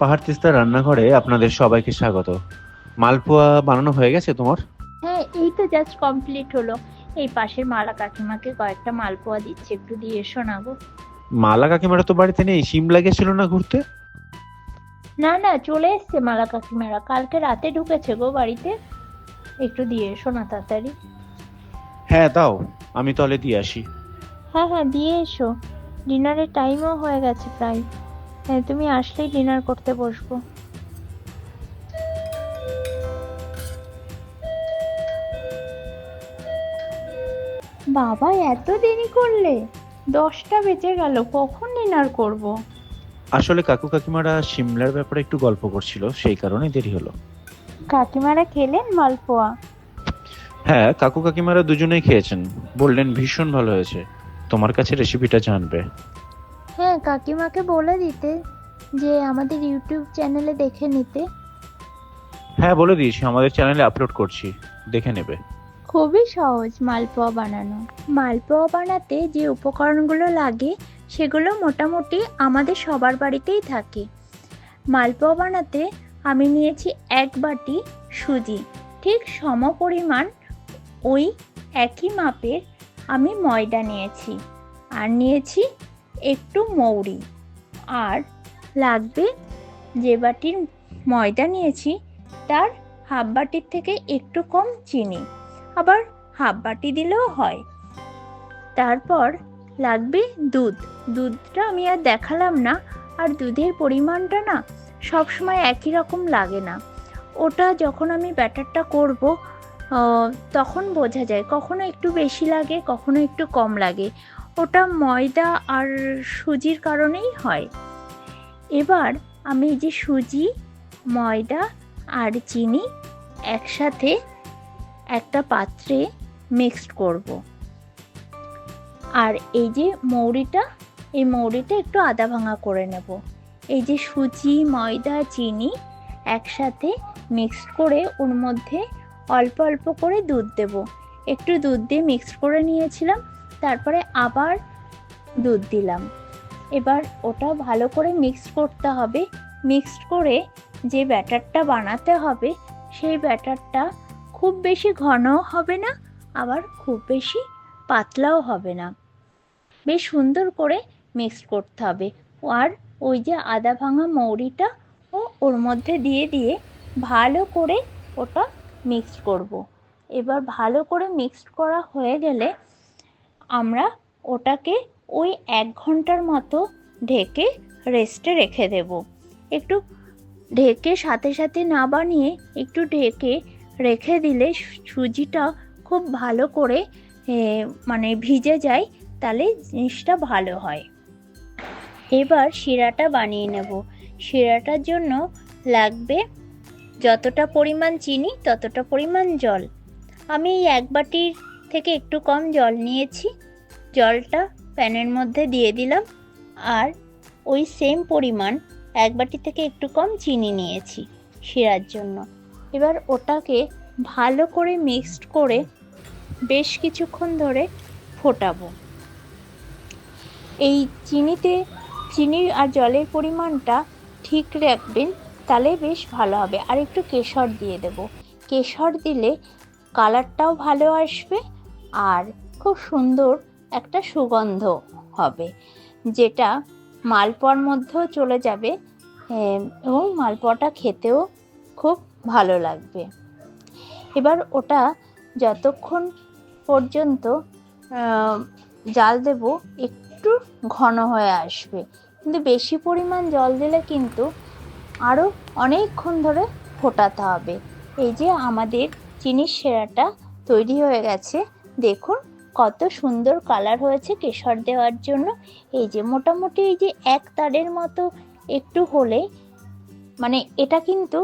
পাহাড় তিস্তা রান্নাঘরে আপনাদের সবাইকে স্বাগত। মালপোয়া বানানো হয়ে গেছে তোমার? হ্যাঁ এই তো জাস্ট কমপ্লিট হলো। এই পাশের মালা কাকিমাকে কয়েকটা মালপোয়া দিচ্ছে একটু দিয়ে এসো না গো মালা কাকিমারা তো বাড়িতে নেই সিমলা গেছিল না ঘুরতে? না না চলে এসছে মালা কাকিমারা। কালকে রাতে ঢুকেছে গো বাড়িতে। একটু দিয়ে এসো না তাড়াতাড়ি। হ্যাঁ দাও আমি তাহলে দিয়ে আসি। হ্যাঁ হ্যাঁ দিয়ে এসো। ডিনারের টাইমও হয়ে গেছে প্রায়। হ্যাঁ তুমি আসলেই ডিনার করতে বসবো। বাবা এত দেরি করলে? দশটা বেজে গেল কখন ডিনার করব? আসলে কাকু কাকিমারা সিমলার ব্যাপারে একটু গল্প করছিল সেই কারণে দেরি হলো। কাকিমারা খেলেন মালপোয়া? হ্যাঁ কাকু কাকিমারা দুজনেই খেয়েছেন। বললেন ভীষণ ভালো হয়েছে। তোমার কাছে রেসিপিটা জানবে। হ্যাঁ কাকিমাকে বলে দিতে যে আমাদের ইউটিউব চ্যানেলে দেখে নিতে। হ্যাঁ বলে দিয়েছি আমাদের চ্যানেলে আপলোড করছি দেখে নেবে। খুবই সহজ মালপোয়া বানানো। মালপোয়া বানাতে যে উপকরণগুলো লাগে সেগুলো মোটামুটি আমাদের সবার বাড়িতেই থাকে। মালপোয়া বানাতে আমি নিয়েছি এক বাটি সুজি। ঠিক সমপরিমাণ ওই একই মাপের আমি ময়দা নিয়েছি। আর নিয়েছি একটু মৌরি। আর লাগবে যে বাটির ময়দা নিয়েছি, তার হাফ বাটির থেকে একটু কম চিনি। আবার হাফ বাটি দিলেও হয়। তারপর লাগবে দুধ। দুধটা আমি আর দেখালাম না, আর দুধের পরিমাণটা না সবসময় একই রকম লাগে না। ওটা যখন আমি ব্যাটারটা করব তখন বোঝা যায়। কখনো একটু বেশি লাগে, কখনো একটু কম লাগে। ওটা ময়দা আর সুজির কারণেই হয়। এবার আমি যে সুজি, ময়দা আর চিনি একসাথে একটা পাত্রে মিক্সড করব। আর এই যে মৌরিটা, এই মৌরিটা একটু আদা ভাঙা করে নেব। এই যে সুজি, ময়দা, চিনি একসাথে মিক্সড করে ওর মধ্যে অল্প অল্প করে দুধ দেব। একটু দুধ দিয়ে মিক্সড করে নিয়েছিলাম তারপরে আবার দুধ দিলাম। এবার ওটা ভালো করে মিক্সড করতে হবে। মিক্সড করে যে ব্যাটারটা বানাতে হবে, সেই ব্যাটারটা খুব বেশি ঘনও হবে না, আবার খুব বেশি পাতলাও হবে না। বেশ সুন্দর করে মিক্স করতে হবে। আর ওই যে আদা ভাঙা মৌরিটা ও ওর মধ্যে দিয়ে দিয়ে ভালো করে ওটা মিক্স করব। এবার ভালো করে মিক্সড করা হয়ে গেলে আমরা ওটাকে ওই এক ঘণ্টার মতো ঢেকে রেস্টে রেখে দেব। একটু ঢেকে সাথে সাথে না বানিয়ে একটু ঢেকে রেখে দিলে সুজিটা খুব ভালো করে মানে ভিজে যায়, তাহলে জিনিসটা ভালো হয়। এবার শিরাটা বানিয়ে নেব। শিরাটার জন্য লাগবে যতটা পরিমাণ চিনি, ততটা পরিমাণ জল। আমি এই এক বাটির থেকে একটু কম জল নিয়েছি। জলটা প্যানের মধ্যে দিয়ে দিলাম আর ওই সেম পরিমাণ এক বাটি থেকে একটু কম চিনি নিয়েছি শিরার জন্য। এবার ওটাকে ভালো করে মিক্সড করে বেশ কিছুক্ষণ ধরে ফোটাবো। এই চিনিতে, চিনি আর জলের পরিমাণটা ঠিক রাখবেন, তাহলে বেশ ভালো হবে। আর একটু কেশর দিয়ে দেব। কেশর দিলে কালারটাও ভালো আসবে আর খুব সুন্দর একটা সুগন্ধ হবে, যেটা মালপোয়ার মধ্যেও চলে যাবে এবং মালপোয়াটা খেতেও খুব ভালো লাগবে। এবার ওটা যতক্ষণ পর্যন্ত জাল দেব, একটু ঘন হয়ে আসবে। কিন্তু বেশি পরিমাণ জল দিলে কিন্তু আরও অনেকক্ষণ ধরে ফোটাতে হবে। এই যে আমাদের চিনির সেরাটা তৈরি হয়ে গেছে দেখুন, কত সুন্দর কালার হয়েছে কেশর দেওয়ার জন্য। এই যে মোটামুটি এই যে এক তারের মতো একটু হলে মানে এটা কিন্তু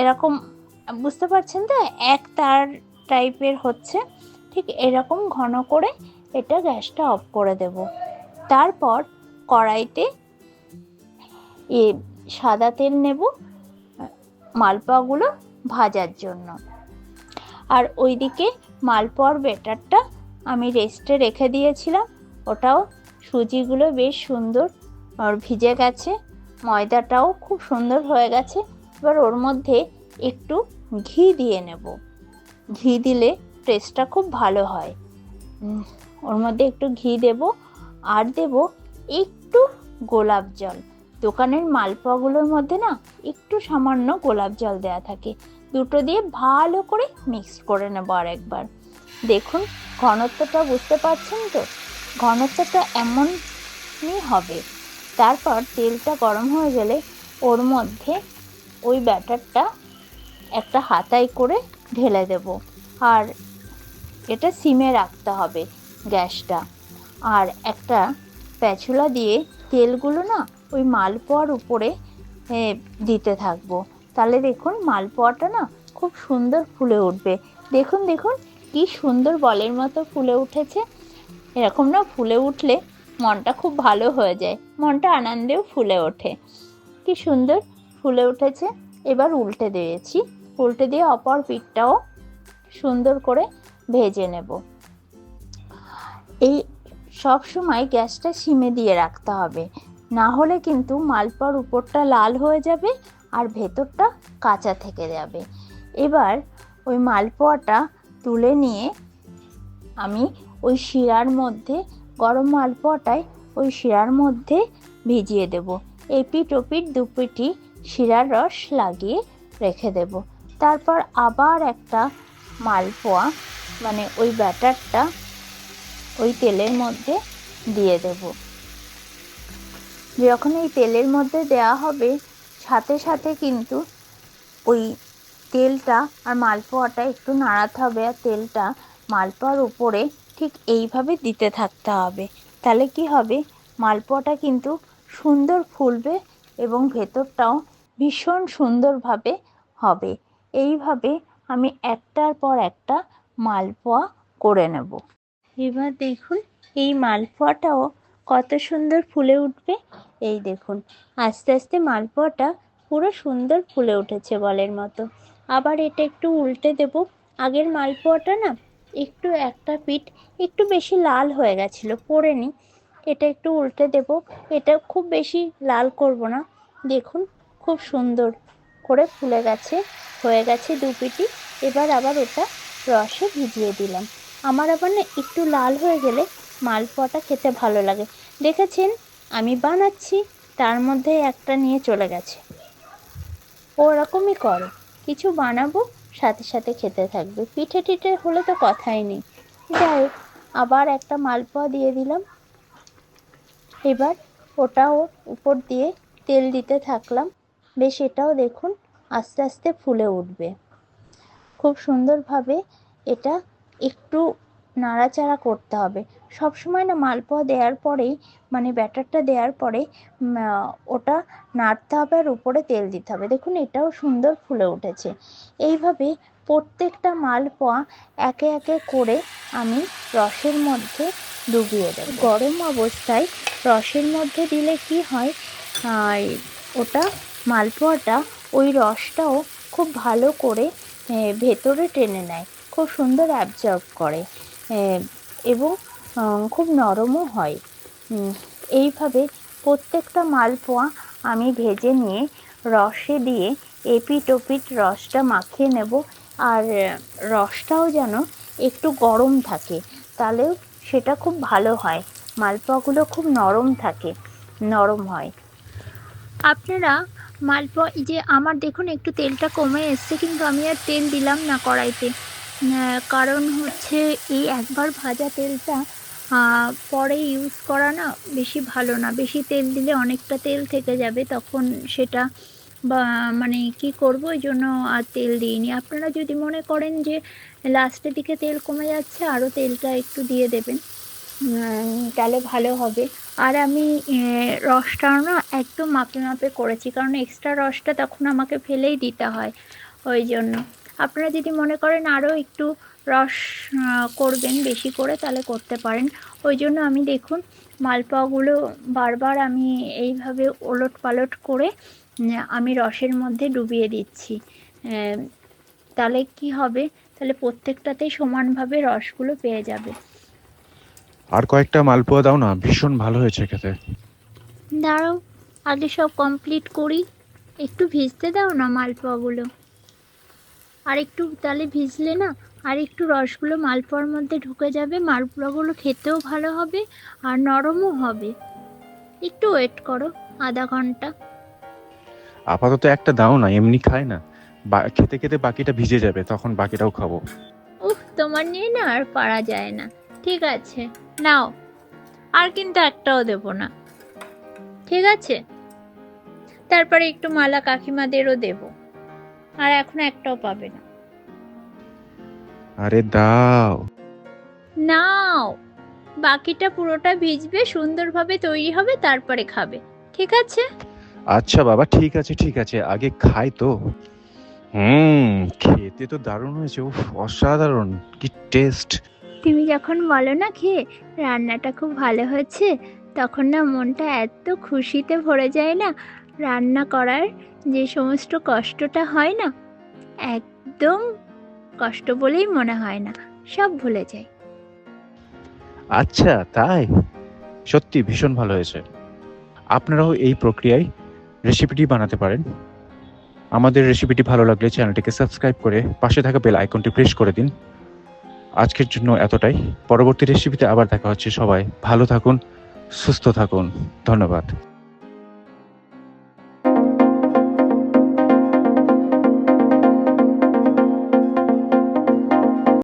এরকম, বুঝতে পারছেন তো? এক তার টাইপের হচ্ছে। ঠিক এরকম ঘন করে এটা গ্যাসটা অফ করে দেব। তারপর কড়াইতে এ সাদা তেল নেব, মালপোয়াগুলো ভাজার জন্য। আর ওইদিকে মালপোয়ার বেটারটা আমি রেস্টে রেখে দিয়েছিলাম। ওটাও সুজিগুলো বেশ সুন্দর, আর ভিজে গেছে। ময়দাটাও খুব সুন্দর হয়ে গেছে। এবার ওর মধ্যে একটু ঘি দিয়ে নেব। ঘি দিলে টেস্টটা খুব ভালো হয়। ওর মধ্যে একটু ঘি দেব, আর দেব একটু গোলাপ জল। দোকানের মালপোয়াগুলোর মধ্যে না একটু সামান্য গোলাপ জল দেওয়া থাকে। দুটো দিয়ে ভালো করে মিক্স করে নেব আর একবার। দেখুন, ঘনত্বটা বুঝতে পারছেন তো? ঘনত্বটা এমনই হবে। তারপর তেলটা গরম হয়ে গেলে ওর মধ্যে ওই ব্যাটারটা একটা হাতায় করে ঢেলে দেব। আর এটা সিমে রাখতে হবে গ্যাসটা। আর একটা প্যাচুলা দিয়ে তেলগুলো না ওই মালপোয়ার উপরে দিতে থাকব। তাহলে দেখুন মালপোয়াটা না খুব সুন্দর ফুলে উঠবে। দেখুন দেখুন, কি সুন্দর বলের মতো ফুলে উঠেছে। এরকম না ফুলে উঠলে মনটা খুব ভালো হয়ে যায়, মনটা আনন্দেও ফুলে ওঠে। কি সুন্দর ফুলে উঠেছে। এবার উল্টে দিয়েছি। উল্টে দিয়ে অপর পিঠটাও সুন্দর করে ভেজে নেব। এই সব সময় গ্যাসটা সিমে দিয়ে রাখতে হবে। না হলে কিন্তু মালপোয়ার উপরটা লাল হয়ে যাবে আর ভেতরটা কাঁচা থেকে যাবে। এবার ওই মালপোয়াটা তুলে নিয়ে আমি ওই শিরার মধ্যে, গরম মালপোয়াটায় ওই শিরার মধ্যে ভিজিয়ে দেব। এপিট ওপিট দুপিটি শিরার রস লাগিয়ে রেখে দেব। তারপর আবার একটা মালপোয়া মানে ওই ব্যাটারটা ওই তেলের মধ্যে দিয়ে দেব। যখন এই তেলের মধ্যে দেওয়া হবে সাথে সাথে কিন্তু ওই তেলটা আর মালপোয়াটা একটু নাড়াতে হবে আর তেলটা মালপোয়ার উপরে ঠিক এইভাবে দিতে থাকতে হবে। তাহলে কি হবে? মালপোয়াটা কিন্তু সুন্দর ফুলবে এবং ভেতরটাও ভীষণ সুন্দরভাবে হবে। এইভাবে আমি একটার পর একটা মালপোয়া করে নেব। এবার দেখুন, এই মালপোয়াটাও কত সুন্দর ফুলে উঠবে এই দেখুন, আস্তে আস্তে মালপোয়াটা পুরো সুন্দর ফুলে উঠেছে বলের মতো। আবার এটা একটু উল্টে দেব। আগের মালপোয়াটা না একটু একটা পিঠ একটু বেশি লাল হয়ে গেছিল পড়েনি এটা একটু উল্টে দেব। এটা খুব বেশি লাল করব না। দেখুন, খুব সুন্দর করে ফুলে গেছে, হয়ে গেছে দু পিটি এবার আবার এটা রসে ভিজিয়ে দিলাম। আমার আবার না একটু লাল হয়ে গেলে মালপোয়াটা খেতে ভালো লাগে। দেখেছেন? আমি বানাচ্ছি, তার মধ্যে একটা নিয়ে চলে গেছে। ওরকমই করে। কিছু বানাবো, সাথে সাথে খেতে থাকবে। পিঠে টিঠে হলে তো কথাই নেই। যাই আবার একটা মালপোয়া দিয়ে দিলাম। এবার ওটাও উপর দিয়ে তেল দিতে থাকলাম। বেশ, এটাও দেখুন, আস্তে আস্তে ফুলে উঠবে। খুব সুন্দরভাবে এটা একটু নাড়াচাড়া করতে হবে। সব সময় না মালপোয়া দেওয়ার পরেই মানে ব্যাটারটা দেওয়ার পরে ওটা নাড়তে হবে আর উপরে তেল দিতে হবে। দেখুন, এটাও সুন্দর ফুলে উঠেছে। এইভাবে প্রত্যেকটা মালপোয়া একে একে করে আমি রসের মধ্যে ডুবিয়ে দেব। গরম অবস্থায় রসের মধ্যে দিলে কি হয় ওটা, মালপোয়াটা ওই রসটাও খুব ভালো করে ভেতরে টেনে নেয়। খুব সুন্দর অ্যাবজর্ব করে। এবং খুব নরমও হয়। এইভাবে প্রত্যেকটা মালপোয়া আমি ভেজে নিয়ে রসে দিয়ে এপিট ওপিট রসটা মাখিয়ে নেব। আর রসটাও যেন একটু গরম থাকে, তাহলেও সেটা খুব ভালো হয়। মালপোয়াগুলো খুব নরম থাকে, নরম হয়। আপনারা মালপোয়া যে আমার দেখুন একটু তেলটা কমে এসছে, কিন্তু আমি আর তেল দিলাম না কড়াইতে। কারণ হচ্ছে এই একবার ভাজা তেলটা পরে ইউজ করা না বেশি ভালো না। বেশি তেল দিলে অনেকটা তেল থেকে যাবে, তখন সেটা বা মানে কি করব? ওই জন্য আর তেল দিইনি। আপনারা যদি মনে করেন যে লাস্টের দিকে তেল কমে যাচ্ছে আরও তেলটা একটু দিয়ে দেবেন। তাহলে ভালো হবে। আর আমি রসটাও না একদম মাপে মাপে করেছি, কারণ এক্সট্রা রসটা তখন আমাকে ফেলেই দিতে হয়। ওই জন্য। আপনারা যদি মনে করেন আরও একটু রস আহ, করবেন বেশি করে তাহলে করতে পারেন। ওই জন্য আমি দেখুন মালপোয়াগুলো বারবার আমি এইভাবে ওলট পালট করে আমি রসের মধ্যে ডুবিয়ে দিচ্ছি। আহ, তাহলে কি হবে? তাহলে প্রত্যেকটাতেই সমানভাবে রসগুলো পেয়ে যাবে। আর কয়েকটা মালপোয়া দাও না ভীষণ ভালো হয়েছে খেতে। দাঁড়াও আগে সব কমপ্লিট করি। একটু ভিজতে দাও না মালপোয়াগুলো? আর একটু তাহলে ভিজলে না আর একটু রসগুলো মালপোয়ার মধ্যে ঢুকে যাবে মালপোয়াগুলো খেতেও ভালো হবে আর নরমও হবে। একটু ওয়েট করো আধা ঘণ্টা। আপাতত একটা দাও না এমনি খায় না। খেতে খেতে বাকিটা ভিজে যাবে তখন বাকিটাও খাব। উফ তোমার নিয়ে না আর পারা যায় না। ঠিক আছে নাও। আর কিন্তু একটাও দেবো না। ঠিক আছে? তারপরে একটু মালা কাকিমাদেরও দেব। আর এখন একটাও পাবে না। আরে দাও। নাও। বাকিটা পুরোটা ভিজবে সুন্দরভাবে তৈরি হবে তারপরে খাবে। ঠিক আছে? আচ্ছা বাবা ঠিক আছে ঠিক আছে। আগে খাই তো। হুম খেতে তো দারুণ হয়েছে। উফ অসাধারণ। কি টেস্ট তুমি যখন বলো না খেয়ে রান্নাটা খুব ভালো হয়েছে তখন না মনটা এত খুশিতে ভরে যায় না রান্না করার যে সমস্ত কষ্টটা হয় না একদম কষ্ট বলেই মনে হয় না, সব ভুলে যাই আচ্ছা তাই? সত্যি ভীষণ ভালো হয়েছে। আপনারাও এই প্রক্রিয়ায় রেসিপিটি বানাতে পারেন। আমাদের রেসিপিটি ভালো লাগলে চ্যানেলটিকে সাবস্ক্রাইব করে পাশে থাকা বেল আইকনটি প্রেস করে দিন। আজকের জন্য এতটাই। পরবর্তী রেসিপিতে আবার দেখা হচ্ছে সবাই। ভালো থাকুন, সুস্থ থাকুন। ধন্যবাদ।